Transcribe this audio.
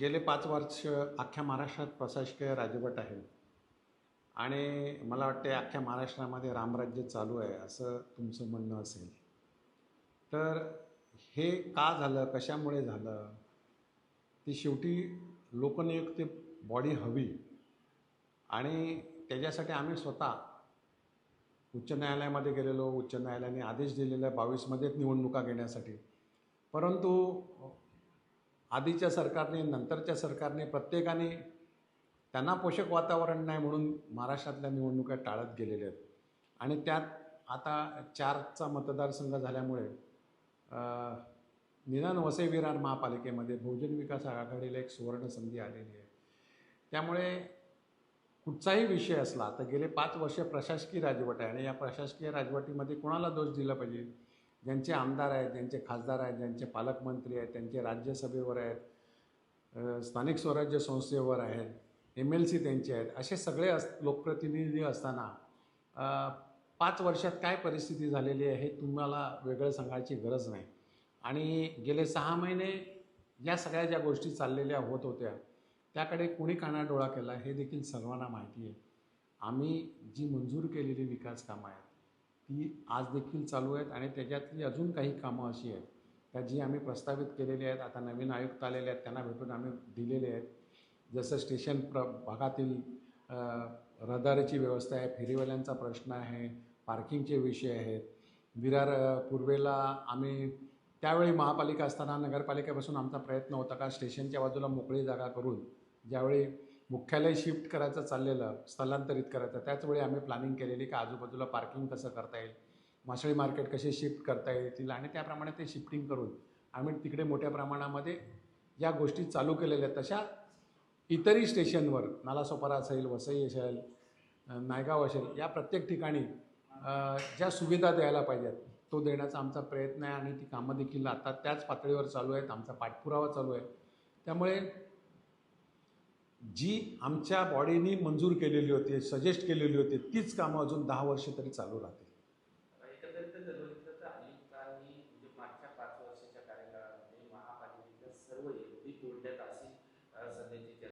गेले पाच वर्ष अख्ख्या महाराष्ट्रात प्रशासकीय राजवट आहे. आणि मला वाटते अख्ख्या महाराष्ट्रामध्ये रामराज्य चालू आहे असं तुमचं म्हणणं असेल. तर हे का झालं? कशामुळे झालं? ती शेवटी लोकनियुक्त बॉडी हवी. आणि त्याच्यासाठी आम्ही स्वतः उच्च न्यायालयामध्ये गेलेलो. उच्च न्यायालयाने आदेश दिलेला आहे बावीसमध्येच निवडणुका घेण्यासाठी. परंतु आधीच्या सरकारने नंतरच्या सरकारने प्रत्येकाने त्यांना पोषक वातावरण नाही म्हणून महाराष्ट्रातल्या निवडणुका टाळत गेलेल्या आहेत. आणि त्यात आता चारचा मतदारसंघ झाल्यामुळे निदान वसई विरार महापालिकेमध्ये बहुजन विकास आघाडीला एक सुवर्ण संधी आलेली आहे. त्यामुळे कुठचाही विषय असला तर गेले पाच वर्ष प्रशासकीय राजवट आहे आणि या प्रशासकीय राजवटीमध्ये कोणाला दोष दिला पाहिजे? ज्यांचे आमदार आहेत ज्यांचे खासदार आहेत ज्यांचे पालकमंत्री आहेत त्यांचे राज्यसभेवर आहेत स्थानिक स्वराज्य संस्थेवर आहेत एम एल सी त्यांचे आहेत असे सगळे अस लोकप्रतिनिधी असताना पाच वर्षात काय परिस्थिती झालेली आहे हे तुम्हाला वेगळं सांगायची गरज नाही. आणि गेले सहा महिने या सगळ्या ज्या गोष्टी चाललेल्या होत होत्या त्याकडे कोणी कानाडोळा केला हे देखील सर्वांना माहिती आहे. आम्ही जी मंजूर केलेली विकास कामं आहेत ती आज देखील चालू आहेत आणि त्याच्यातली अजून काही कामं अशी आहेत. का जी आम्ही प्रस्तावित केलेली आहेत आता नवीन आयुक्त आलेले आहेत त्यांना भेटून आम्ही दिलेले आहेत. जसं स्टेशन प्र भागातील रहदारीची व्यवस्था आहे फेरीवाल्यांचा प्रश्न आहे पार्किंगचे विषय आहेत. विरार पूर्वेला आम्ही त्यावेळी महापालिका असताना नगरपालिकेपासून आमचा प्रयत्न होता का स्टेशनच्या बाजूला मोकळी जागा करून ज्यावेळी मुख्यालय शिफ्ट करायचं चाललेलं स्थलांतरित करायचं त्याचवेळी आम्ही प्लॅनिंग केलेली की आजूबाजूला पार्किंग कसं करता येईल मासळी मार्केट कसे शिफ्ट करता येतील आणि त्याप्रमाणे ते शिफ्टिंग करून आम्ही तिकडे मोठ्या प्रमाणामध्ये या गोष्टी चालू केलेल्या आहेत. तशा इतरही स्टेशनवर नालासोपारा असेल वसई असेल नायगाव असेल या प्रत्येक ठिकाणी ज्या सुविधा द्यायला पाहिजेत तो देण्याचा आमचा प्रयत्न आहे आणि ती कामं देखील आता त्याच पातळीवर चालू आहेत आमचा पाठपुरावा चालू आहे. त्यामुळे जी आमच्या बॉडीनी मंजूर केलेली होती सजेस्ट केलेली होती तीच कामं अजून दहा वर्ष तरी चालू राहतील. मागच्या पाच वर्षाच्या सर्व तोडण्यात